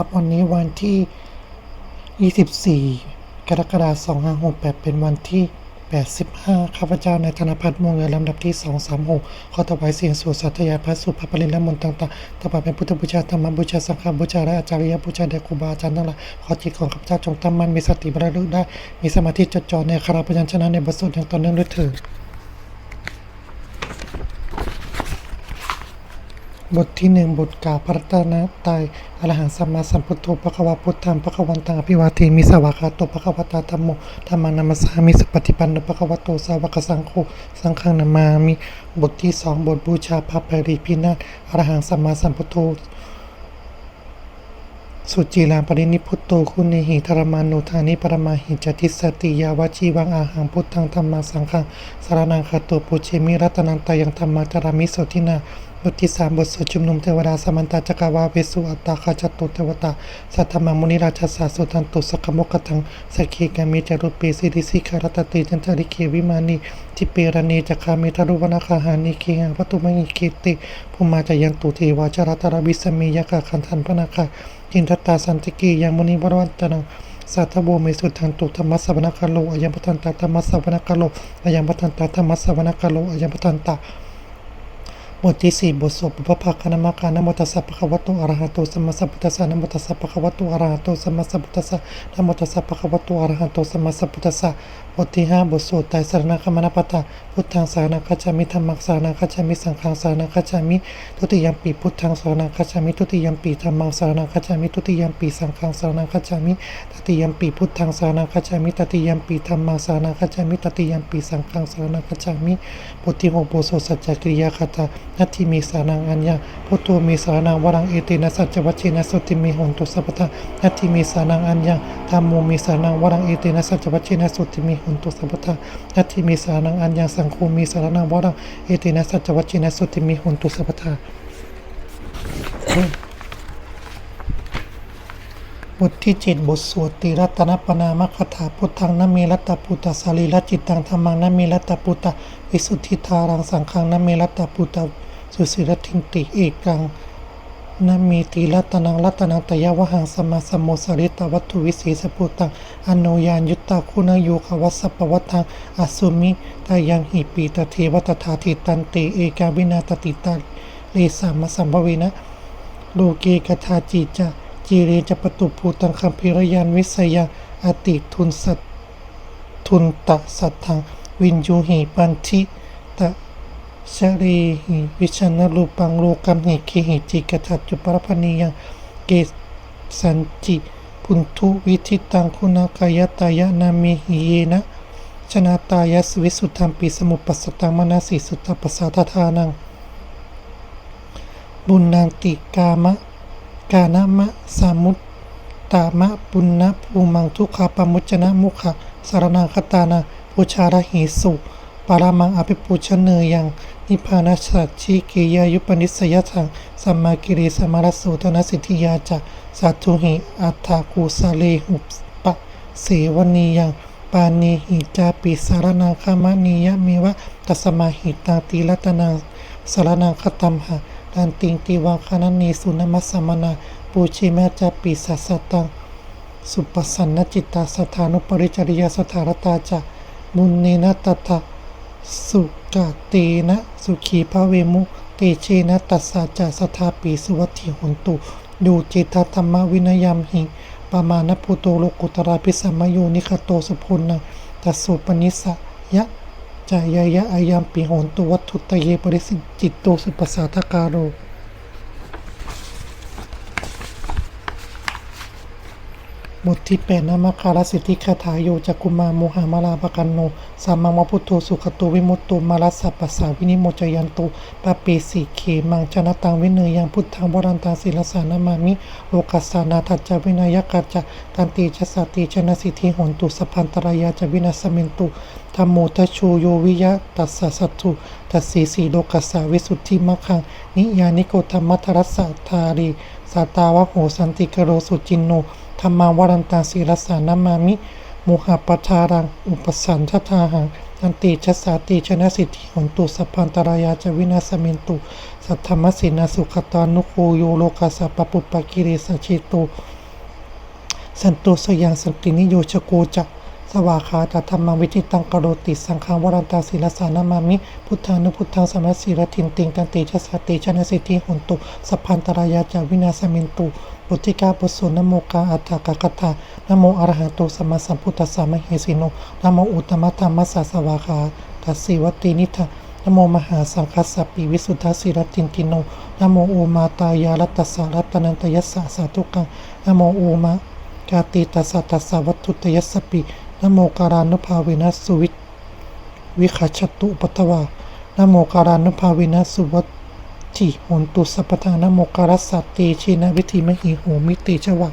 ครับวันนี้วันที่ 24 กรกฎาคม 2568 เป็นวันที่ 85 ข้าพเจ้าในธนพัฒน์มงเงินลำดับที่ 236 ขอถวายเสียงสวดสัตยาพระสุภาพปรินและมนต์ต่างๆถวายเป็นพุทธบูชาธรรมบูชาสังฆบูชาและอาจารย์บูชาแด่ครูบาอาจารย์ทั้งหลายขอจิตของข้าพเจ้าจงตั้งมั่นมีสติบริสุได้ มีสมาธิจดจ่อในคาราพยัญชนะในบทสวดอย่างต่อเนื่องด้วยเถิด บทที่หนึ่งบทกล่าวพระรัตนตรัยอรหังสัมมาสัมพุทโธพระควาพุทธังพระควันตังอภิวาเทมิสวากขาโตพระควตาธรรมโมธรรมังนามัสสามิสุปฏิปันโนพระควโตสาวกสังโฆสังฆังนามามิบทที่สองบทบูชาพระปริพินาศอรหังสัมมาสัมพุทโธสุจีลาปรินิพุตโตคุณนิหิธรมานุธานิปรมาหิจติสติยาวจีวังอาหังพุทธังธรรมาสังฆังสารนังคาโตปุเชมิรัตนันตายังธรรมาจารามิโสทินา บทที่สามบทสวดชุมนุมเทวดาสมันตาจักรวาเวสุอัตตาคาจตุเทวตา สัทธมังมุนิราชสาสุตันตุสกมกตังสกีกามิจารุปเปสิริสิคารตติจันทริเควิมานีทิเปรณีจักขามิทารุวนาคาหานิเคหะวัตุมังิเคติภูมาจายันตุเทวาจารตารวิสเมยกะคันทันพนาคาจินทตาสันติกียังมุนิบรวันตนังสัทธโบเมสุทันตุธรรมสสวนคาโลอายัมปทันตาธรรมสสวนคาโลอายัมปทันตาธรรมสสวนคาโลอายัมปทันตา บทที่สี่บทสวดบุพภาคณมการนโมตัสสะภะคะวะโตอะระหะโตสัมมาสัมพุทธัสสะนะโมตัสสะภะคะวะโตอะระหะโตสัมมาสัมพุทธัสสะนะโมตัสสะภะคะวะโตอะระหะโตสัมมาสัมพุทธัสสะ บทที่ห้าบทสวดไตรสรณคมนปตาพุทธังสารนังคัจฉามิธรรมังสารนังคัจฉามิสังฆังสารนังคัจฉามิทุติยมปีพุทธังสารนังคัจฉามิทุติยมปีธรรมังสารนังคัจฉามิทุติยมปีสังฆังสารนังคัจฉามิตติยมปีพุทธังสารนังคัจฉามิตติยมปีธรรมังสารนังคัจฉามิตติยมปีสังฆังสารนังคัจฉามิบทที่หกบทสวดสัจจกริยาคาถานัตถิมีสานังอัญญาพุทโธมีสานังวรังเอเตนะสัจจวัชเชนะสุติมีหนตุสัพพทานัตถิมีสานังอัญญาธรรมโมมีสานังวรังเอเตนะสัจจวัชเชนะสุติมีหนตุสัพพทานัตถิมีสานังอัญญาสังโฆมีสารนังวรังเอเตนะสัจวัชเชนะสุติมีหนตุสัพพทาบทที่เจ็ดบทสวดติรัตนปนามคถาพุทธังนเมรัตตปุตตะสารีรจิตตังธรรมังนเมรัตตปุตตะวิสุทธิธารังสังฆังนเมรัตตปุตตะสุสิรทิงติเอกัง นเมติรัตนังรัตนังตยวหังสมาสมโมสริตวัตถุวิสีสปุตตังอโนยานยุตตาคุณโยควัสสปวัตตังอสุมิตายังหิปีตเทวตถาทิตันติเอกาวินาตติตาเลสามสัมภเวนะโลเกกทาจีจะจีเรจะปตุภูตังคัมพิรยานวิสยังอติทุนสัตทุนตะสัตถังวินยูหิปันทิ ชะเรหิวิชนรูปังโลกัมหิเคหิจิกทัจจุปรพนียังเกสันจิพุนทุวิธิตังคุณากายตายะนามิหิเยนะชนะตายสวิสุทธัมปิสมุปปัสสตังมนาสิสุตตปัสสะทธานัง บุญนางติกามะกานามะสามุตตามะปุณณภูมังทุกขาปมุจนะมุขะสารนังคตานาปุชาระหิสุ ปารามังอภิปุชเนยยังนิพพานัสสัจชิกิยายุปนิสยทังสัมมากิริสมารสูตนสิทธิยาจะสัตถุหิอัตถากุสเลหุปะเสวนียังปานีหิจาปิสารนังคามนียะเมวะตัสมาหิตังติรัตนังสารนังคตัมหะดันติงติวังคานันนีสุนมัสสมนาปูชิแมจาปิสัสตังสุปสันนจิตตาสถานุปริจริยสถารตาจะมุนเนนะตา สุกาเตนะสุขีพระเวมุเตเชนะตัสสะจะสทาปีสุวัตถิหนตุดูจิตธรรมวินยามหิปามาณพุโตโลกุตราพิสัมมโยนิคโตสุพุนังตัสสุปนิสะยะจายายะอายามปีโหนตุวัตถุตเยปริสิจิตโตสุปัสาทการโร บทที่แปดนามาคารสิทธิคาถาโยจักุมาโมหามาลาปกันโนสัมมังวพุทโธสุขตุวิมุตตุมารัสสะปัสสาวินิโมจยันตุปะเปสีเขมังชนะตังวิเนยยังพุทธังวรันตังศิลสานามามิโลกัสสานาทัจจวินายกัจจะตันติชสสติชนะสิทธิหนตุสพพันตรายาจวินาสเมนตุธรรมโมทชูโยวิยะตัสสะสัตถุตัสสีสีโลกัสสาวิสุทธิมัคคังนิยานิโกธรรมัทรัสสะทารีสาตาวะโหสันติกโรสุจินโน ธรรมาวรันตาศิรสานามามิมุหปทารัง อุปสันทธาหังอันติชสาติชนะสิทธิหนตุสัพพันตรายาจวินาสมินตุ สัทธรรมสินาสุขตานุโคโยโลกาสสะปปุปปกิริสชิตุ สันตุสยังสันตินิโยชโกจักสวาคาตธรรมวิธิตังกโรติสังฆังวรันตาศิลสานามามิ พุทธานุพุทธังสมัสสีรทินติงตันติชสสติชนะสิทธิหนตุสัพพันตรายาจวินาสมินตุ ปุติกาปุสุนโมกาอัตถกคตานโมอรหันตุสัมมาสัมพุทธัสสะมเหสิโนนโมอุตตมะธรรมสสะสวาคาตัสสิวตินิทะนโมมหาสังคัสสปิวิสุทธสิรตินติโนนโมโอมาตายารัตสสะรัตนันตยัสสะสาธุกังนโมโอมากาติตัสสะตัสสะวัตถุตยัสสปินโมการานุภาเวนัสสุวิวิคัชตุปัตวานะโมการานุภาเวนัสสุวัต ถิโหนตุสัพพทานโมการสสัตติชีนะวิธีมหิโหมิติชวา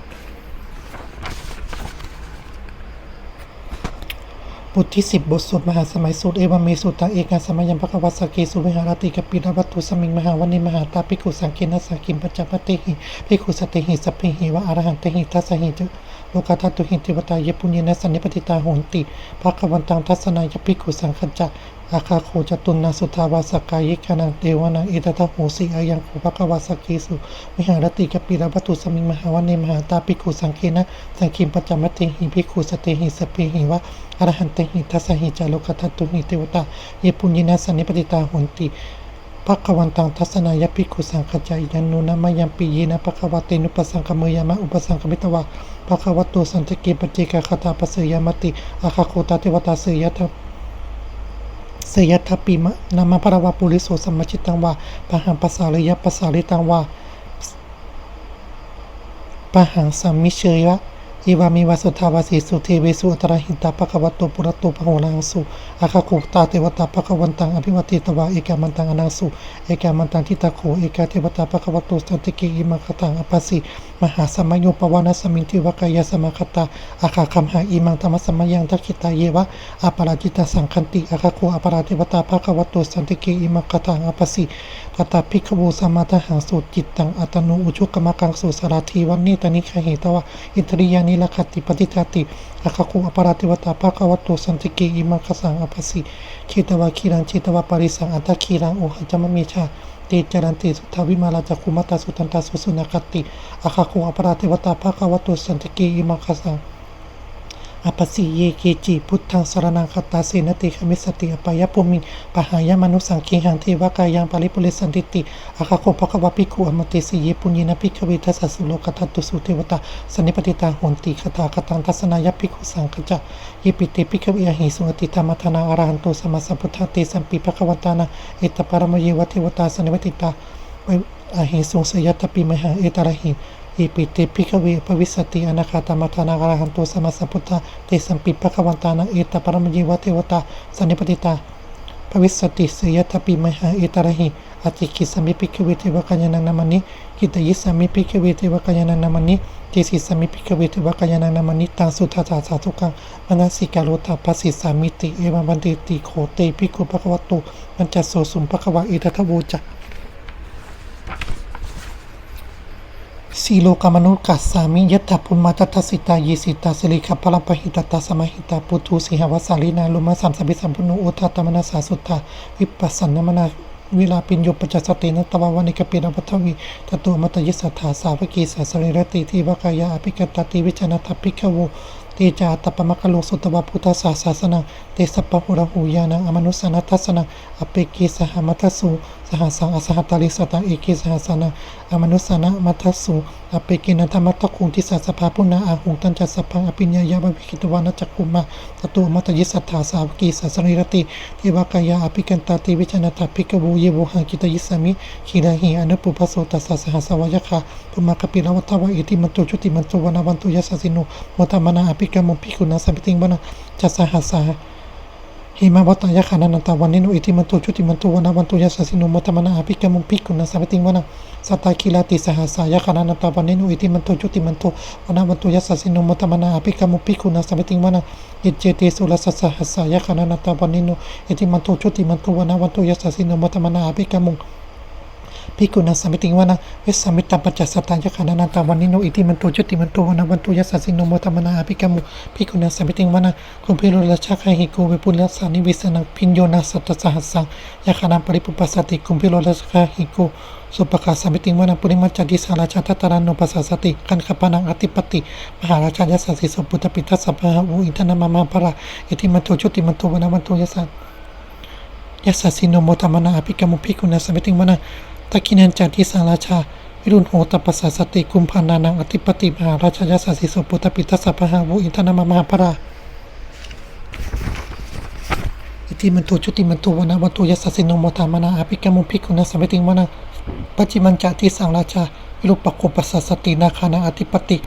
บทที่สิบบทสวดมหาสมัยสูตรเอวเมสุตตาเอกาสมัยยัมภควสสเกสุวิหารติกปิรวัตถุสมิงมหาวันนิมหาตาภิกขุสังเกนัสสกิมปัจจปเตหิภิกขุสเตหิสัพเพหิวะอรหันเตหิทัสหิจโลกาทัตุหิเทวตาเยปุญญนัสสนิปติตาโหนติภควันตังทัสสนายภิกขุสังขจัก อาคาโคจตุนาสุทาวาสกายิกานังเทวนังเอตตะโหสีอายังโคภควสเกสุวิหารติกปิรวัตุสมิงมหาวันนิมหาตาภิกขุสังเกนะสังคิมปัจจมเตหิภิกขุสเตหิสัพเพหิวะอรหันเตหิทัสสหิจาโลกทัตตุหิเทวตาเยปุญญินาสันิปติตาหุนติภควันตังทัศนายภิกขุสังขจายันนุนามายัมปีเยนะภควเตนุปสังคมยามะอุปสังคมิตวะภควตโตสันตเกปเจกคตาปเสยามติอาคาโคตาเทวตาเสยทะ เสยทัปิมะนามาภรวะปุริโสสัมมชิตังวาปะหังปัสสาริยปัสสาริตังวาปะหังสัมมิเชยะอีวามิวาสุทาวาสีสุเทเวสุอัตระหินตาปะคะวะโตปุระโตปะโหนังสุอาคาคุตาเทวตาปะคะวันตังอภิวัติตวาเอกามันตังอนังสุเอกามันตังทิตาโขเอกาเทวตาปะคะวะโตสันติเกอิมังคตังอปัสสิ มหาสมยโยปวานสมิงทิวกายสมคตาอาคาคัมหาอิมังธรรมสมยังทักขิตาเยวะอาปราจิตาสังคันติอาคาโคอาปราเทวตาปะควะโตสันติเกอิมังคตังอปัสสิตถาภิกขูสมาทหังสูตรจิตตังอัตโนอุชุกกรรมกังสุสารทีวันนี้ตานิคเหตวะอินทริยานิลคติปฏิทาติอาคาคุอปราติวตาภาควตโตสันติเกอิมังคสังอภัสสิชิตวะคีรังชิตวะปริสังอัตคีรังโอหัจมมีชา ติจารันติสุทธาวิมาลาจักคุมัตตาสุตันตาสุสุนักติอาคาคุอปราติวตาภาควตุสันติกอิมังคสัง อปัสสิเยเกจิพุทธังสรนังคตาเสนติขมิสติอปายภูมิงปหายมนุสังคีหังเทวกายังปริปุริสันติติอาคาโคภควปิคุอมติสิเยปุญญินภิกขเวทัสสสุโลกทัตตุสุเทวตาสนิปติตาโหนติคตาคตังทัสนายภิกุสังขจะเยปิเตภิกขเวหิสุงติธรรมทนาอรหันโตสมมาสัพพุทธเตสัมปิภควตานาเอตปารมเยวเทวตาสนิปติตาอหิสุงสยัตตปิมหาเอตระหิ อิปิเตพิกเวปวิสติอนาคาตมทานาการหันโตสมัสพุทธะเตสัมปิภควันตานังเอตปรมยีวเทวตาสันนิปติตาปวิสติสยัปิมหาเอตระหิอติกิสมิพิกเวเทวกัญญานังนามานิกิตยิสมิพิกเวเทวกัญญานังนามานิเจสิสมิพิกเวเทวกัญญานังนามานิตังสุทธาสาธุกังมนัสสิกาโลตาปัสสิสามิติเอวังวันติติโขเตภิกขุภควตโตมันจัสโสสุมภควะเอตทะโวจัก สีโลกามนุกัสสามิยตถพุมมาตัตสิตายีสิตาสิริขพลังปหิตตาสมหิตาปุตุสิหวสาลีนาลุมาสามสัมพิสัมพุนุโอทัตตมนาสาสุตตาวิปัสสนมนาวิลาปิญโยปจัสสตินตวาวานิกปิรวัทวีตตุมัตยิสัทธาสาวกีสาสริรติทีวกายาอภิกตติวิจนาทภิกโวเตจาตปมะกะโลสุตวะพุทธศาสาสนังเตสปะหุระหูยานังอมนุสนัทัสนังอเปกีสหมัทสุ สหสังอสหัตตาลิสตังเอกิสหสนังอมนุสนะมัทสุอเปกินันธรรมัตตคุงทิสัสสภาพุนาอาหุงตันจัสสพังอภิญญายาบวิคิตวานัจจคุมาตตุมัตยิสัทธาสาวกีสาสริรติเทวกายาอภิกันตาติวิจนาทภิกขวูเยโวหังกิตยิสามิขีราหิอนุปุพโสตัสสะสหสวายคะภุมากปิลวัตวะเอติมันตุชุติมันตุวนาวันตุยัสสิโนโมทมนาอภิกรมุภิกุณาสัมปิติงวนาจัสสหัสสา หิมาวัตยะขานันตาวันนิโนอิติมันตุชุติมันตุวนาวันตุยาสสินุมัตมนาอภิกรมุภิกุณาสัมปติงวนาสัตตาคิลาติสหัสสายะขานันตาวันนิโนอิติมันตุชุติมันตุวนาวันตุยาสสินุมัตมนาอภิกรมุภิกุณาสัมปติงวนาอิเจติสุลสัสสหัสสายะขานันตาวันนิโนอิติมันตุชุติมันตุวนาวันตุยาสสินุมัตมนาอภิกรมุ ภิกขุนังสมิติงวานังเวสสมิตตัมปัจจสัตตายขานันตาวันนิโนอิติมันโตจุติมันโตวนาวันโตยัสสะสิโนโมตมนาอภิกรรมุภิกขุนังสมิติงวานังคุมพิโรราชาคาหิโกเวปุลลัสานิวิสนังพิญโยนาสัตตสหัสสังยขานังปริปุปปัสสติคุมพิโรราชาคาหิโกสุปคาสมิติงวานังปุริมัจจดิสาราชาทัตตารันโนปัสสสติกันขปานังอติปติมหาราชายสสิสุปุตตปิทัสสะพะหูอินทนามามาภระอิติมันโตจุติมันโตวนาวันโตยัสสยัสสะสิโนโมตมนาอภิกรรมุภิกุณสมิติงวนะ ตะกินันจันทิสาราชา วิรุณโหตปัสสะสติกุมภานานังอธิปติมหาราชยัสสะสิโสปุตตปิทัสสะพะหาวุอินทนามามหาภราอิติมันตุจุติมันตุวนาวันตุยัสสะสิโนโมตมนาอภิกรรมุภิกขุณสมิติงวนาปัจจิมันจันทิสังราชาวิรุปโคปัสสะสตินาคานังอธิปติ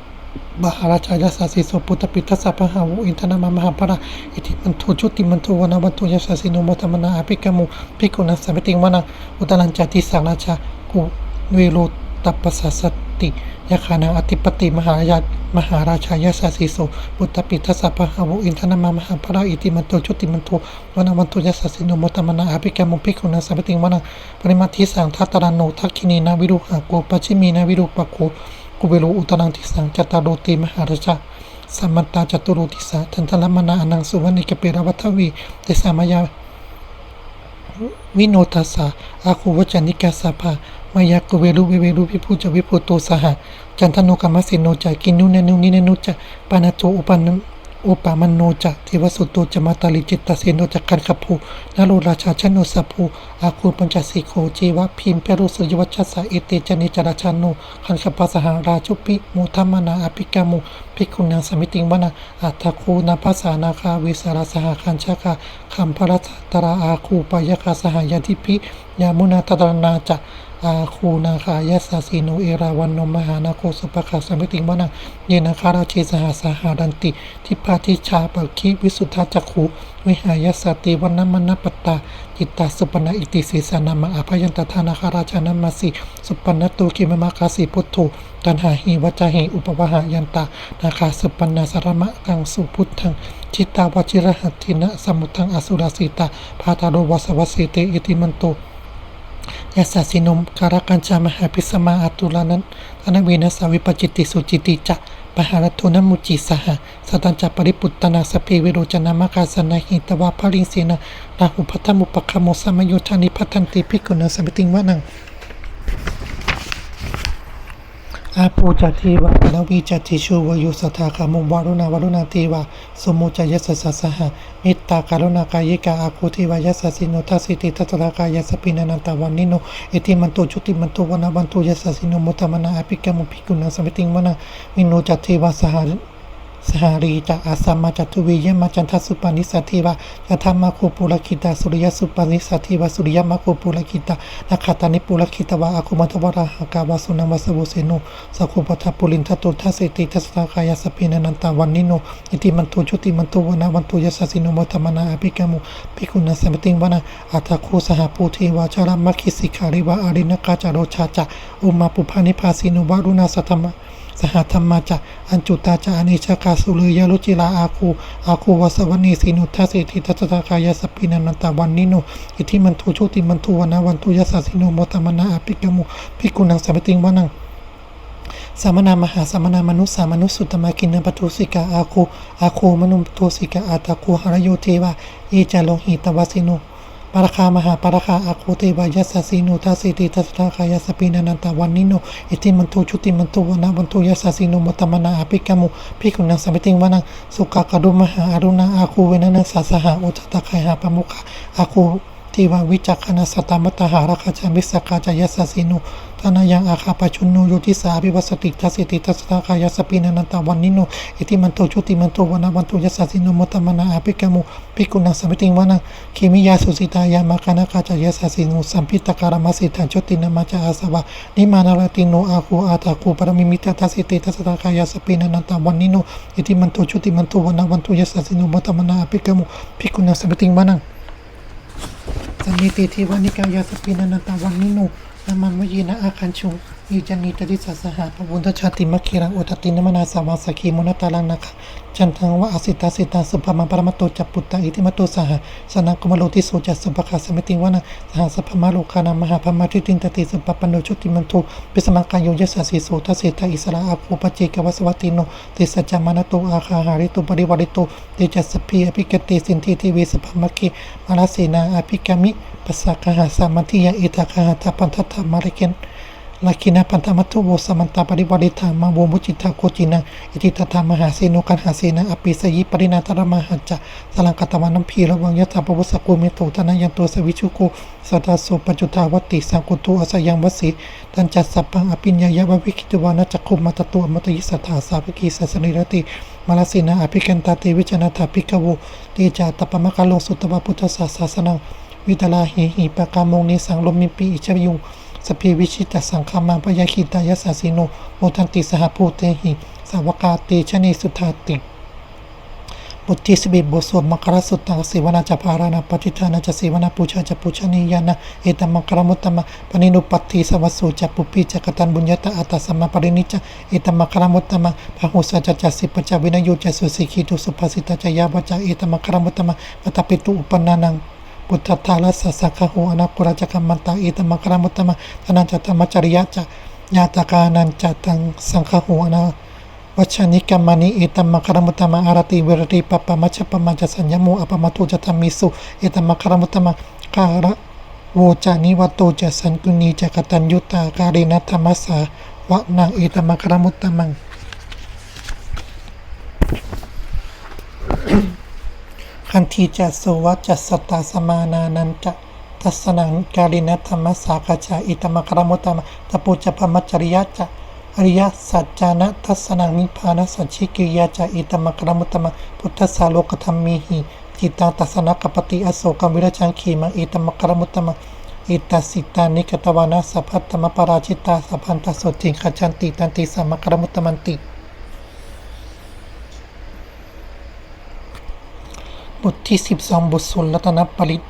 มหาราชายาสาสิโสปุตปิทัสสะพหาวุอินทนามามหาภราอิติมันโทจุติมันโทวนาวันโตยัสสะสิโนโมตมนาอภิกมุภิกขุณสมิติงวนะอุตลันจันทิสังราชากุเวโรตัปปสสสติยาคานังอธิปติมหาราชมหาราชายาสาสิโสปุตตปิทัสสะพหาวุอินทนามามหาภราอิติมันโตจุติมันโทวนาวันโตยัสสะสิโนโมตมนาอภิกมุภิกขุณสัมิติงวนะปริมาทิสังทัตตานโนทักขินีนาวิรุหะโกปัจฉิมีนาวิรุปะโก กุเบโลอุตรังทิสังจตารโรติมหาราชาสัมมันตาจตุรุติสาทันทลมนาอนังสุวรรณิกเปรวัทวีเตสามายาวิโนทัสสะอาคูวจันิกาสาภามายากุเวรุเวเวรุพิภูจวิภูโตสหะจันทโนกรรมสิโนจากินุเนนุนิเนนุจปานาโจอุปัน อุปามันโนจะเทวสุตโตจะมาตาลิจิตตเสโนจักกันขภูนโรราชาชนโนสัพภูอาคูปัญจสิโคจีวะพิมเพรุสุยวัชสะเอเตจนิจราชานุขันขปัสหาราชุปิมุทัมมนาอภิกามุภิกขุนังสมิติงวนาอัตคูนาภาษานาคาวิสารสหคัญชาคาคัมพรัตตราอาคูปยคาสหายทิพิยามุนาตตรนาจะ อาคูนาคายสสสีโนเอราวันนมหานาโคสุปคัสสมิติงวนังเยนาคาราเชสหาสหาดันติ ทิพาทิชาปคิวิสุทธาจักขุวิหายสสติวันนมนปตตาจิตตาสุปนะอิติสีสานามาอภยันตทานาคาราชานามาสิสุปนะตุกิมมะคาสิพุทโธตันหาหิวัจเหอุปวหายันตานาคาสุปนะสารมะกังสุพุทธังจิตตาวชิรหัตถินะสมุทังอสุรสิตาพาตาโรวสวัสสิเตอิติมันโต ยาสาสินมการกันจามหาพิสมาอาตุลานั้นอนเวนัสาวิปจิติสุจิติจะปหารโทนมุจิสหะสตัญจปริปุตตนาสเพเวโรจนามกาสนาหิตวาภริงเสนานาหุพัทธมุปคโมสมโยธานิพัทันติภิกขุนสมิติงวะนังอาปูจัติวะลวิจติชูวยุสทาคามุวารุณาวารุณาติวะสมุจยสสะสหะมิตตาการุณากายิกาอาคุทิวายัสสิโนทัสสิติทัตระกายสปินันตวันนิโนเอติมันตุจุติมันตุวนาบันโตยัสสะสิโนมุตตมนาอภิกรมุภิกุณาสมิติงมะนาวิโนจัตเทวาสหา สหรีจะอาสัมมาจัตุวียมาจันทสุปานิสัตถิวะจะธรรมาคูปุรคิตาสุริยสุปานิสัตถิวะสุริยมาคูปุรคิตานาคาตานิปุรคิตวะอาคุมัตวราหากาวาสุนังวสวุเสโนสัคุปทัปปุลินทัตุทัสติทัสสะกายสปินันตาวันนิโนอิติมันตุจุติมันตุวนาวันตุยสสิโนมัตมนาอภิกามุภิกุณสมติงวนาอัตคูสหปูเทวาจารามัคคิสิขาริวะอารินกาจาโรชาจะอุมาปุพานิภาสิโนวารุณาสัทธมะ สหธรรมาจะอัญจุตาจะอเนชกาสุเลยาลุจิลาอาคูอาคูวสวนีสินุทัสิทิทัตตากายสปินันตาวันนิโนอิทิมันทุชุติมันทุวนาวันทุยสสสิโนโมตมนาอภิกมุภิกุณังสัมปติงวานังสามนามหาสามนามนุสสามนุสสุตมากินนปทุสิกาอาคูอาคูมนุทุสิกาอาตาคูหรโยเทวาเอจาโลหิตวสิโน ปารคามหาปารคาอาคูเทวายัสสะสีโนทัสสิติ ติวะวิจักามุภิกุณังสัมปติงวานังสุขณาอาคูเวนัสสะสหะอุทตะคายหาปมุขะอาคูทิวาวิจักขณสตามตหาราคาจามิสกาจายสสะสีโนทานายังอาคาปชุนโนโยติสาภิวัสติทัสสิติทัสสะกายสปินันตาวันนิโนอิติมันโตชุติมันโตวนาวันโตยัสสะสีโนมตมนาอภิกมุภิกุณังสัมปติงวานังคิมิยาสุสิตายามาคานคาจายสสินุสัมพิตการมาสิทันจตินามาจาอาสวะนิมานารติโนอาคูอาตาคูปรมิมิตาทัสิติทัสตากายสปินันตาวันนิโนอิติมันโตุจุติมันโตวนาวันโตยัสสินุมตมนาอภิกมุภิกุณังสัมปติงวานัง สันนิติทิวานิกายาสปินันตาวันนิโนนามันวยีนะอาคันชุง อิจานิตติสัสสหะปะวุนทชาติมัคคิรังอุตตินมนาสาวังสกีมุนตาลังนะคะจันทังวะอสิตาสิตาสุภมาปรมตโตจัปปุตตะอิติมโตสหะสนังกุมโลติโสจัสสุปะคาสมิติวะนะสหสัพพมาโลกานามหาพมาทิตินตติสุปปปโนชุติมันโทปิสมังกายโยยัสสะสีโสทัสเสตาอิสระอาภูปเจกวัสวัติโนติสัจจามานโตอาคาหาริโตปริวาริตเตจัสพีอภิกเตสินทิทิเวสพมคีมาลาเสนาอภิกามิปัสสะกหาสามัติยาอิตาคหาตา ลักขินาพันธมัตุโวสมันตาปริบริธามังวมุจิตาโคจินังอิติตธรรมหาเสนุกันหาเสนาอภิสยิปรินาตระมหัจจสลังกตมานัมพีระวังยะถาปวสกุเมตุทนายันตัวสวิชุกุสัตสุปจุทาวติสังกุตุอสยังวสิตันจัสสัพพังอภิญญายาวิคิตวานะจักขุมัตตุอมตยิสัทธาสาวิกีสัสนิรติมาลสินาอภิกันตาติวิจนาถาภิกวุเตจาตปมะคะลงสุตวะพุทธศาสนังวิตลาหิหิปะกามงนิสังลมมิปีอิจยุง สพเพวิชิตสังขามาปยาคิตายสสสิโนโมทันติสหภูเตหิ สาวกาเตชเนสุธาติบทที่สิบเอ็ดบทสวดมังคารสุตตังสีวนาจะพารานาปฏิทานาจะสีวนาปูชาจะปูชนียานะเอตมังครมุตตมะปนินุปัตติสวัสสุจะปุปิจะกตันบุญญาตาอัตสัมมาปรินิจะเอตมังครมุตตมะพหุสัจจะสิปจาวินโยจะสุสิกิตุสุภาสิตาจะยาวจะเอตมังครมุตตมะปตปิตุอุปนานัง พุทธทาลสัสสะคะโหอนาคุราจักรมันตาอิตมังคารมุตตมะธนันจัตตมจริยะจะญาตกานันจัตังสังฆโหอนาวัชนิกรรมนิอิตมังคารมุตมะอารติเวรติปปะมัชปะมัจสัญญโมอปมัตุจตมิสุอิตมังคารมุตมะการะโวจานิวัตโตจะสันกุณีจะกตัญยุตาการินัธรรมสาวะนังอิตมังคารมุตตมัง คันทีจะสวัจจสตาสมานานันจะทัสนังกาลินัธรรมสากาจาอิตมคารมุตมะตะปูจะพมจริยะจะอริยสัจจานะทัสนังนิพานสัจฉิกิยาจะอิตมคารมุตมะพุทธสาโลกธรรมีหิจิตาตัสนกปฏิอโศกวิรจังขีมังอิตมคารมุตมะอิตาสิตานิกตวานาสัพพัตมปราชิตาสัพพันตสสจิงขจันติตันติสัมมคารมุตตมันติ บทที่ 12 บทสุลรัตนปริต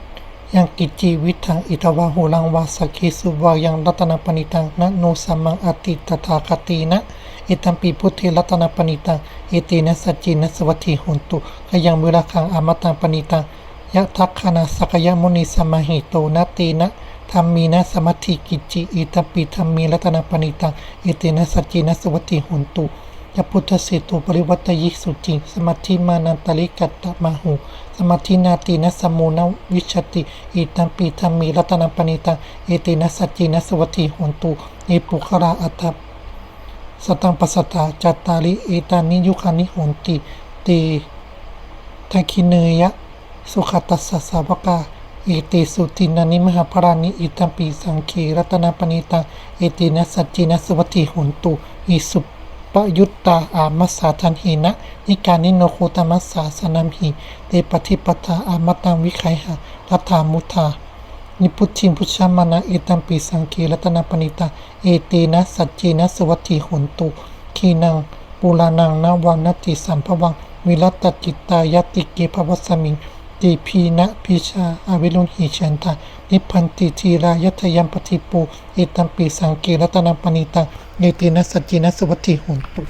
ยังกิจีวิทังอิตวาหูลังวาสกเคสุวายังรัตนปณิตังนะโนสัมมังอติตถาคตีนะอิตัมปีพุทธิรัตนปณิตังเอตินะสัจจินะสวัติหุนตุขยังเวลคังอมตังปณิตังยะทักขณาสกยมุนีสมหิโตนะตีนะธรรมีนะสมัตถิกิจิอิตัมปีธรรมีรัตนปณิตังเอตินะสัจจินะสวัติหุนตุยพุทธเสตุปริวัตยิสุจิสมัติมานันตลิกัตตมหู สมัตินาตินัสมูนวิชติอิตัมปีธรรมีรัตนปณิตังเอตินัสสจินัสวัติหนตุเอปุคราอัตถสตังปัสสตาจัตตาลิเอตานิยุคานิหนติตีทัคิเนยะ สุขตัสสะสาวกาเอติสุตินานิมหาพรานิอิตัมปีสังคีรัตนปณิตังเอตินัสสจินัสวัติหุนตุอิสุป ปยุตตาอามัสสาทันหินะนิการนิโนโคตมัสสาสนัมหิเตปฏิปทาอามัตังวิไคหะรัฐามุทานิพุทธิมพุชามานะเอตัมปีสังคีรัตนาปณิตา เอเตนะสัจเจนะสวัตถิหนตุขีนังปุรานังนวันนติสัมภวังวิรัตจิตตายติเกภวสมิงติพีนะพิชาอาวิรุณหิชันตา นิพันติทีรายทยัมปฏิปูเอตัมปีสังเกรัตนปณิตังเนตินัสจินัสวัตถิหุนตุ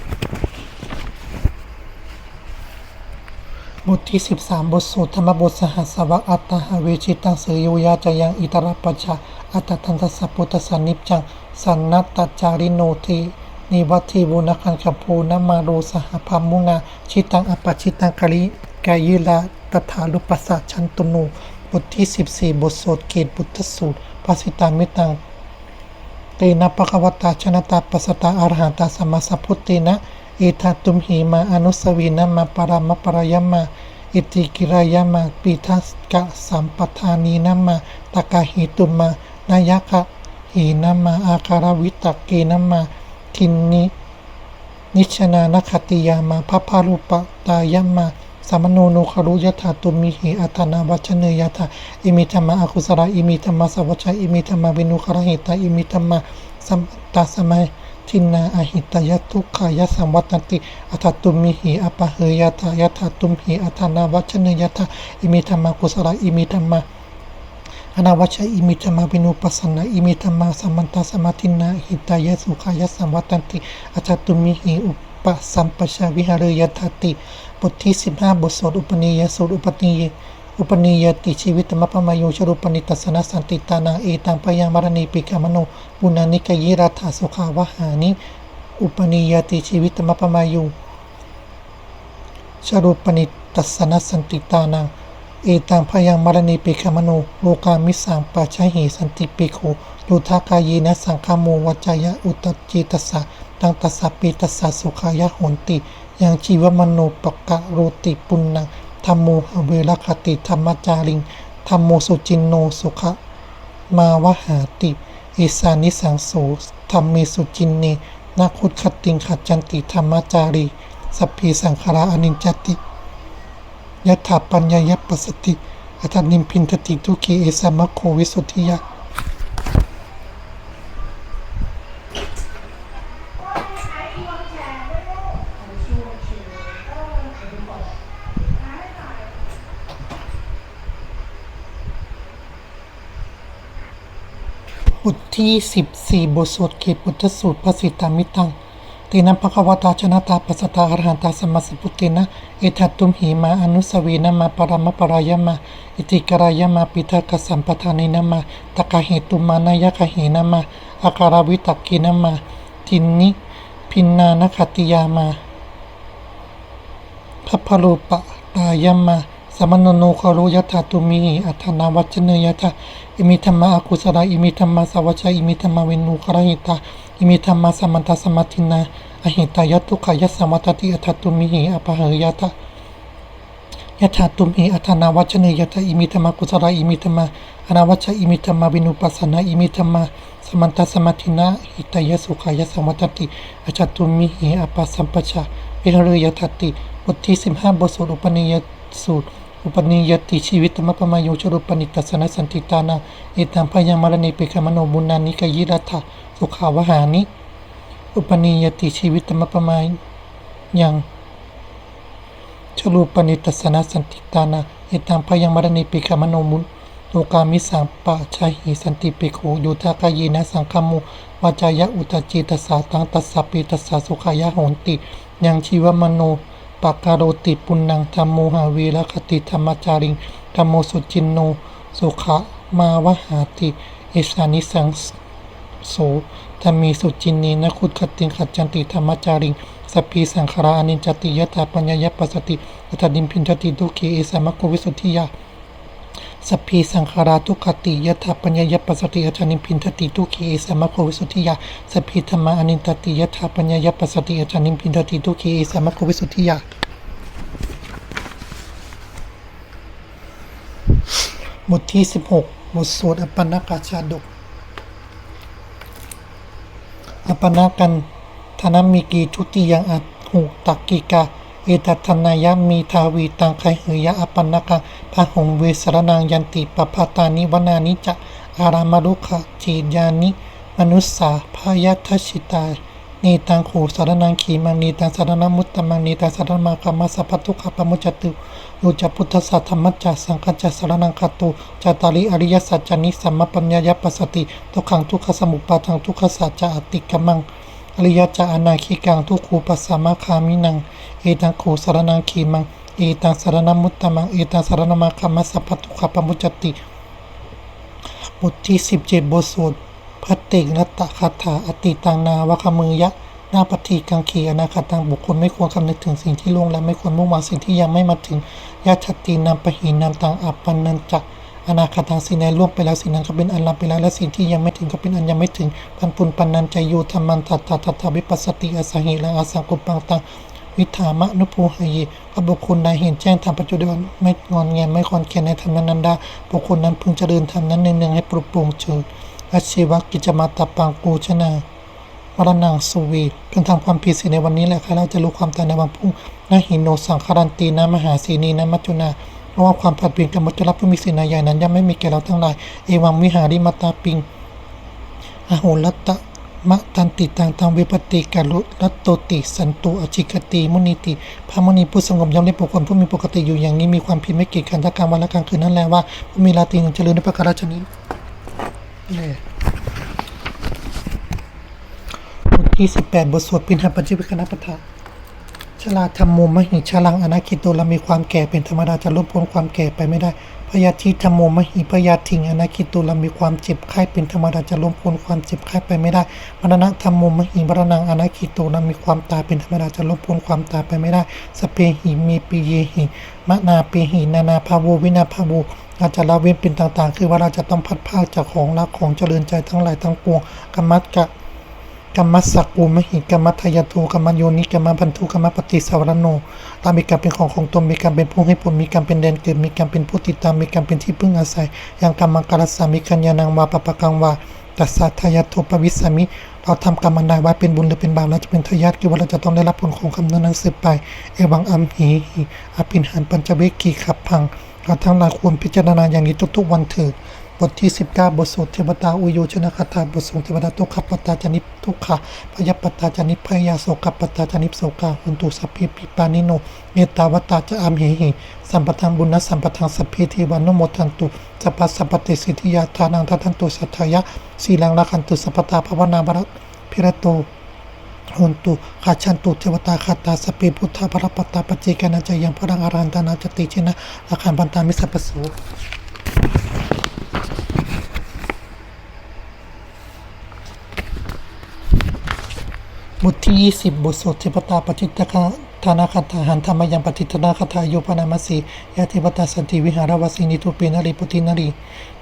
บทที่ 13 บทสูตรธรรมบทสหัสวะอัตตาหเวชิตังเสยโยยาจยังอิตรปัจจาอัตตันทสสะพุทธสันนิจจังสันนัตตจาริโนทีนิวัติบุณคันขภูนมาโรสหพามุนาชิตังอปชิตังกะลิกายิลาตถาลุปัสสะชันตุนบ ทที่ 14 บทสวดเกตบุตรสูตรภาสิตามิตัง เตนะปะคะวตาชนะตาปัสตาอรหันตาสัมมาสัพพุทเตนะ เอทาตุมหีมาอนุสวีนะมาปรามปรายมา อิติกิรายมาปีทัสกะสัมปทานีนะมาตะกะหิตุมานายะคะหีนะมาอาคารวิตกเกนะมาทินนินิชนานคติยามาพระพารุปตายมา สามโนโนคารุยถาตุมิหิอัตนาวัชเนยถาอิมิธรรมะอคุสระอิมิธรรมะสวัชอิมิธรรมะวินุคระหิตาอิมิธรรมะสัมตาสมัยทินนาอหิตายทุกขายสัมวัตติอัตตุมิหิอปะเหยถายถาตุมหิอัตนาวัชเนยถาอิมิธรรมะกุสระอิมิธรรมะอนาวัชอิมิธรรมวินุปัสสนาอิมิธรรมาสัมมันตสมาธินาหิตายสุขายสัมวัตติอัจจตุมิหิอุปสัมปชาวิหารยทาติ ทที่ 15 บทสวดอุปนิยสูตรอุปนิยอุปนิยติชีวิตมะปะมายุชรูปนิตัสนะสันติตานาเอตังพยังมรณีปิกามโนปุณานิกยิรัฐาสุขาวหานิอุปนิยติชีวิตมะปะมายุชรูปนิตัสสนสันติตานังเอตังพยังมรณีปิคามโนโลกามิสังปัจฉหิสันติปิโคยุทากายีนะสังคามูวัจจายะอุตจิตัสสะตังตัสสะปิตัสสะสุขายะโหนติ ยังชีวมโนปกะโรติปุณนังธรรมโมเวรคติธรรมจาริงธรรมโมสุจินโนสุขะมาวหาติเอสานิสังโสธรรมเมสุจินเนนาคุตขติงขัดจันติธรรมจารีสัพพีสังขาราอนิจจติยถาปัญญายปัสสติอัตนิมพินทติทุกีเอสามะโควิสุทธิยะ บทที่สิบสี่บทสวดเขตพุทธสูตรภาษิตามิตัง เตนะภควตาชนะตาปัสตาอรหันตาสมมาสพุทเตนะ เอทัตตุมหีมาอนุสวีนามาปรามปรายมา อิติกรายมาปิทากสัมปทานินามาตะกะเหตุมานายกะเหนามาอาการวิตักกินามา ทินนิพินนานคติยามาพัพพรูปะตายมา สมนโนคารุยถาตุมีอัฏฐนาวัจเนยถาอิมิธรรมะอากุสระอิมิธรรมะสวัชอิมิธรรมะเวนุคารหิตาอิมิธรรมะสมันตสมัตินาอหิตายทุกขยัสสมัตติอัฏฐตุมิอปะเหยตายะถาตุมหิอัฏนาวัชเนยะถาอิมิธรรมะกุศลอิมิธรรมะอนาวัชอิมิธรรมะวินุปัสสนาอิมิธรรมะสมันตสมาธินะหิตายสุขายสมัตติอาจตุมิหิอปัสสัมปชาวิหรยัตติบทที่15บทสวดอุปนิยสูตร อุปนิยติชีวิตมะปะมายุชรุปนิตัสสนสันติตานาเอตังพยังมรณีปิกามโนบุญนานิกยิรัตถะสุขาวหานิ อุปนิยติชีวิตมะปะมายังชรูปนิตัสสนสันติตานาเอตังพยังมรณีปิกามโนมุนโลกามิสังปะชาหิสันติปิโขโยทากายนะสังคมุวาจายะอุตจิตสสะตังตัสสะปิตัสสะสุขายะโหนติ ยังชีวมโน ปาการโรติปุณนังธรรมโมหาวีรคติธรรมจาริงธรรมโมสุจินโน สุขะมาวหาติ เอสานิสังโสธรรมีสุจินนีนคุตคติงขัดจันติธรรมจาริงสพีสังขารานินจติยตาปัญญายปัสสติอัตดิมพินทติทุกีเอสามะโกวิสุทธิยา สพีสังขาราทุกขติยถาปัญญายปัสสติอัตดิพินทติทุกีเอสมะโกวิสุทธิยาสพีธรรมาอนิจจติยถาปัญญายปัสสติอัตดิพินทติทุกีเอสมะโกวิสุทธิยาบทที่ 16 บทสวดอปปนกาชาดก อปปนากันธนมิกีทุติยังอัตหุตักกิกา เอตัทนายามีทาวีตังไคเหยะอปปนากังพหงเวสรนังยันติปปาตานิวนานิจะ อารามารุขะจียานิ มนุสสาพายาทัชิตาเนตังโขสารนังขีมังเนตังสารนมุตตมังเนตังสารมาคามาสัพพทุขปมุจจตุโยจพุทธสัทธรรมจัสสังฆจัสสารนังคาตุจตาริอริยสัจจานิสัมมาปัญญายปัสสติทุขังทุกขสมุปปาทังทุกขสัจจะอติกมัง อริยจาอนาคิกังทุกขูปัสสามาคามินัง เอตังโขสารนังขีมัง เอตังสารนมุตตมัง เอตังสารนมาคามาสัพพทุกขปมุจติ บทที่สิบเจ็ดบทสวดพัตติงรัตตคาถาอติตังนาวคมือยะหน้าปฏิกังขีอนาคตังบุคคลไม่ควรคำนึกถึงสิ่งที่ล่วงและไม่ควรมุ่งหวังสิ่งที่ยังไม่มาถึงยะชัตตินามปหีนามตังอัปปนันจัก อนาคตังสิ่งใดล่วงไปแล้วสิ่งนั้นก็เป็นอันลับไปแล้วและสิ่งที่ยังไม่ถึงก็เป็นอันยังไม่ถึงพันปุนปันนันใจยูธรรมันตัตตาตัตาวิปัสสติอสสหิลังอาสังกุปังตังวิถามะนุภูหยีพระบุคคลใดเห็นแจ้งธรรมปัจจุบันไม่งอนแงนไม่คอนแคนในธรรมนั้นได้บุคคลนั้นพึงเจริญธรรมนั้นเนืองๆให้ปลุกปลุงเชิญอาชีวกิจมาตาปังกูชนามรณังสุวีเพียงทำความผิดเสียในวันนี้แหละค่ะเราจะรู้ความตายในวันพรุ่งนาหินโนสังคารันตีนะมหาสีนีนะมัจจุนา เพราะว่าความผัดเปลี่ยนกับมัจจุรับผู้มีศีลใหญ่นั้นย่อมไม่มีแก่เราทั้งหลาย เอวังวิหาริมาตาปิงอโหรัตตะมะตันติตังตังวิปติกาลุรัตโตติสันตุอจิกติมุนิติพระมุนีผู้สงบย่อมได้บุคคลผู้มีปกติอยู่อย่างนี้มีความเพียรไม่กีดกันทั้งกลางวันและกลางคืนนั่นแหละว่าผู้มีราตรีหนึ่งเจริญในประการฉนี้นี่บทที่สิบแปดบทสวดปินหปัญจวิคณปทา ชราธรรมโมมหิชลังอนาคิโตเรามีความแก่เป็นธรรมดาจะลดพ้นความแก่ไปไม่ได้พยาธิธรรมโมมหิพยาธิงอนาคิโตเรามีความเจ็บไข้เป็นธรรมดาจะลดพ้นความเจ็บไข้ไปไม่ได้มรณะธรรมโมมหิมรณังอนาคิโตเรามีความตายเป็นธรรมดาจะลดพ้นความตายไปไม่ได้สเพหิมีปีเยหิมะนาปีหินานาภาโววินาภาโวอาจะละเว้นเป็นต่างๆ คือว่าเราจะต้องพัดพากจากของรักของเจริญใจทั้งหลายทั้งปวงกรรมัตกะ กรรมสักกุมหิกรรมทายาทูกรรมโยนิกรรมพันธุกรรมปฏิสาวรโนตามมีกรรมเป็นของของตนมีกรรมเป็นผู้ให้ผลมีกรรมเป็นแดนเกิดมีกรรมเป็นผู้ติดตามมีกรรมเป็นที่พึ่งอาศัยอย่างกรรมังกรสามิคัญญานังวาปปะกังวาตัสสะทายาทุปวิสามิเราทำกรรมอันใดไว้เป็นบุญหรือเป็นบาปเราจะเป็นทายาทคือว่าเราจะต้องได้รับผลของคำนั้นนั้นสืบไป เอวังอัมหีหิอภินหันปัญจเวกีขับพังเราทั้งหลายควรพิจารณาอย่างนี้ทุกๆวันเถิด บทที่ 19 บทสวดเทวตาอุโยชนะคาถาบทสวดเทวตาทุกขปตาจานิปทุกขะพยปตาจานิพยาโสกปตาจานิโสกาหุนตุสัพพิปิปานิโนเมตาวตาจะอามเหหิสัมปทังบุญนะสัมปทังสัพพิเทวานุโมทันตุสัพพสัพเตสิทธิยาทานังทัตันตุสัทธายะสีลังละคันตุสัพตาภาวนาบรพิระโตหนตุขาชันตุเทวตาคาตาสเปพุทธพรปตาปเจกานาจยังพระรังอารันตานาจติชินะอาคารบันตามิสัพพโส บทที่ 20 บทสวดเทพตาปฏิตคาธานาคาถาหันธรรมยังปฏิทนาคาถาโยปนามาสียะเทวตาสันติวิหารวสินิทุเปนาริปุตินารี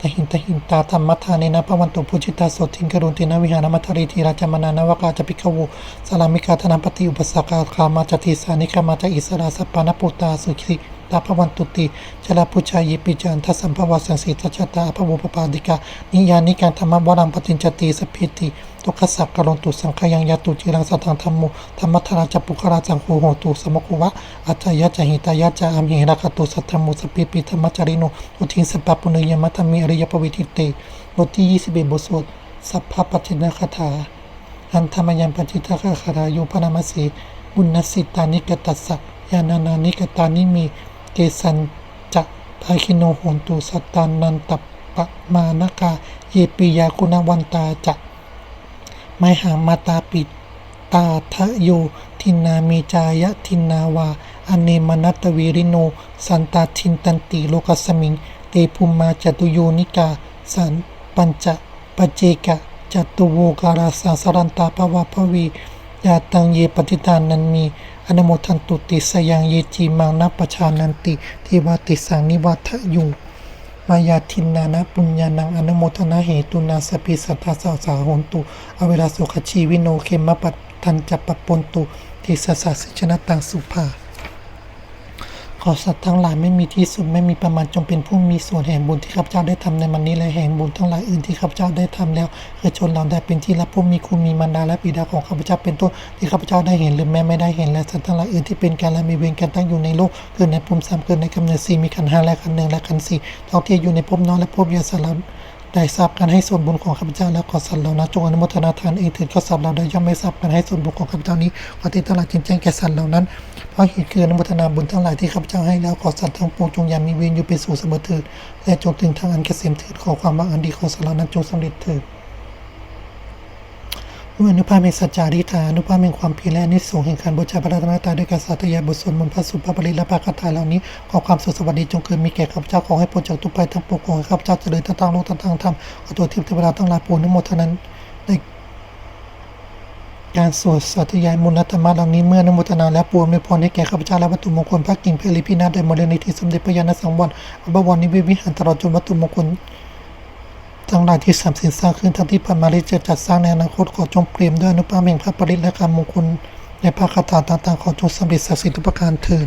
ตหินตหินตาธรรมทาเนนะพวันตุพุจิตาโสทิงกรุณตินาวิหารมัทริทีราชมานานวกาจปิกโวสลามิกาธนปฏิอุปสกาคามาจติสานิกามาจอิสราสปานปุตตาสุขิตาพวันตุติจลาพุชายิปิจันทสัมภวสังสีทัชตาภวุปปาดิกานิยานิการธรรมวรังปฏินจติสพิติ ตุกขสักกะลนตุสังขยังยาตุจิรังสัทธังธรรมุธรรมทราจปุคราจังโหโหตุสมคุวะอัจจยะจหิตายะจาอัมหิราคตุสัทธมุสปิปิธรรมจาริโนอุทินสปปปุเนยมัตมิอริยปวิทิเตบทที่21บทสวดสัพพปัจจินคาถาอันธรรมยันปฏิทคาคารายุพนามสีบุญนสิตานิกตัสสะยานานานิกตานิมีเกสันจะภาคิโนโหนตุสัตตานันตปะมานกาเยปิยาคุณวันตาจะ ไมหามาตาปิดตาทะโยทินนามีจายะทินนาวา อเนมนัตวิริโน สันตาทินตันติโลกสมิง เตภูมาจตุโยนิกา สันปัญจะปเจกะจตุโวการาสาสรันตาภวะภวียาตังเยปฏิทานนันมี อนุโมทันตุติสยังเยจีมังนัปชานันติทิวาติสังนิวัฏยุง มายาทินนานะปุญญานังอนุโมทนาเหตุนาสปิสัทธาสาสาหนตุอเวลาสุขชีวิโนเคมปัตทันจัปปปนตุทิสสะสิชนะตังสุภา ขอสัตว์ทั้งหลายไม่มีที่สุดไม่มีประมาณจงเป็นผู้มีส่วนแห่งบุญที่ข้าพเจ้าได้ทำในมันนี้และแห่งบุญทั้งหลายอื่นที่ข้าพเจ้าได้ทำแล้วคือชนเราได้เป็นที่รับผู้มีคุณมีมารดาและบิดาของข้าพเจ้าเป็นต้นที่ข้าพเจ้าได้เห็นหรือแม้ไม่ได้เห็นและสัตว์ทั้งหลายอื่นที่เป็นการและมีเวรกันตั้งอยู่ในโลกเกิดในภูมิสามเกิดในกำเนิดสี่มีขันห้าและขันหนึ่งและขันสี่ท้องที่อยู่ในภพน้อยและภพยาสลับได้ทราบการให้ส่วนบุญของข้าพเจ้าและขอสัตว์เหล่านั้นจงอนุโมทนาทานเองเถิดข้อสัตว์เราได้ย่อมไม่ทราบการให้ส่วนบุญของข้าพเจ้านี้ขอที่ทั้งหลายจงแจ้งแก่สัตว์เหล่านั้น เพราะเหตุคืออนุโมทนาบุญทั้งหลายที่ข้าพเจ้าให้แล้วขอสัตว์ทั้งปวงจงยามีเวรอยู่เป็นสู่เสมอเถิดและจงถึงทางอันเกษมเถิดขอความหวังอันดีของสัตว์เหล่านั้นจงสำเร็จเถิดด้วยอนุภาพแห่งสัจจาริธาอนุภาพแห่งความเพียรและนิสงส์แห่งการบูชาพระรัตนตรัยด้วยการสาธยายบทสวดมนต์พระสุภาพบริและพระคาถาเหล่านี้ขอความสุขสวัสดีจงเกิดมีแก่ข้าพเจ้าขอให้พ้นจากทุกภัยทั้งปวงขอให้ข้าพเจ้าเจริญทั้งทางโลกทั้งทางธรรมขอตัวทิพย์เทวดาทั้งหลายปวงอนุโมทนาใน การสวดสัตยายมนต์แลธรรมะเหล่านี้เมื่ออนุโมทนาและปวงในพรให้แก่ข้าพเจ้าและวัตถุมงคลพระกิ่งเพลิพินาศได้มรณนิธิสมเด็จพระยาณสังวรอบวรนิเวศวิหารตลอดจนวัตถุมงคลทั้งหลายที่สามสินสร้างขึ้นทั้งที่ผ่านมาที่จะจัดสร้างในอนาคตขอจงเปลี่ยมด้วยอนุภาพแห่งพระปริตและการมงคลในพระคาถาต่างๆขอจงสำเร็จศักดิ์สิทธิ์ทุกประการเถิด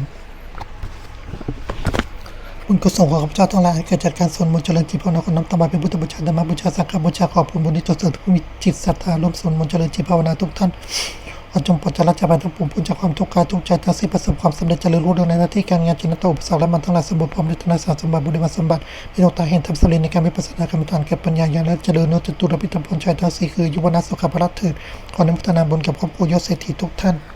บุญกุศลของข้าพเจ้าทั้งหลายให้เกิดจากการสวดมนต์เจริญจิตภาวนาของน้ำตาบาเป็นพุทธบูชาธรรมบูชาสังฆบูชาขอบคุณบุญที่ตรวจสอบผู้มีจิตศรัทธาร่วมสวดมนต์เจริญจิตภาวนาทุกท่านอจงปรดจรัจบันทั้งปวงพ้นจากความทุกข์กายทุกใจทั้งสิ้นประสบความสำเร็จเจริญรุ่งเรืองในหน้าที่การงานจินตอุปสรรคและมันทั้งหลายสมบูรณ์พร้อมด้วยธนสารสมบัติบุญมาสมบัติมีดวงตาเห็นธรรมสลินในการวิปัสสนากรรมฐานเก็บปัญญาญาณและเจริญโนจตุรพิธพลชัยทั้งสี่คือยุวนาสุขภาพเถิดขออนุโมทนาบุญกับครอบครัวยศเศรษฐีทุกท่าน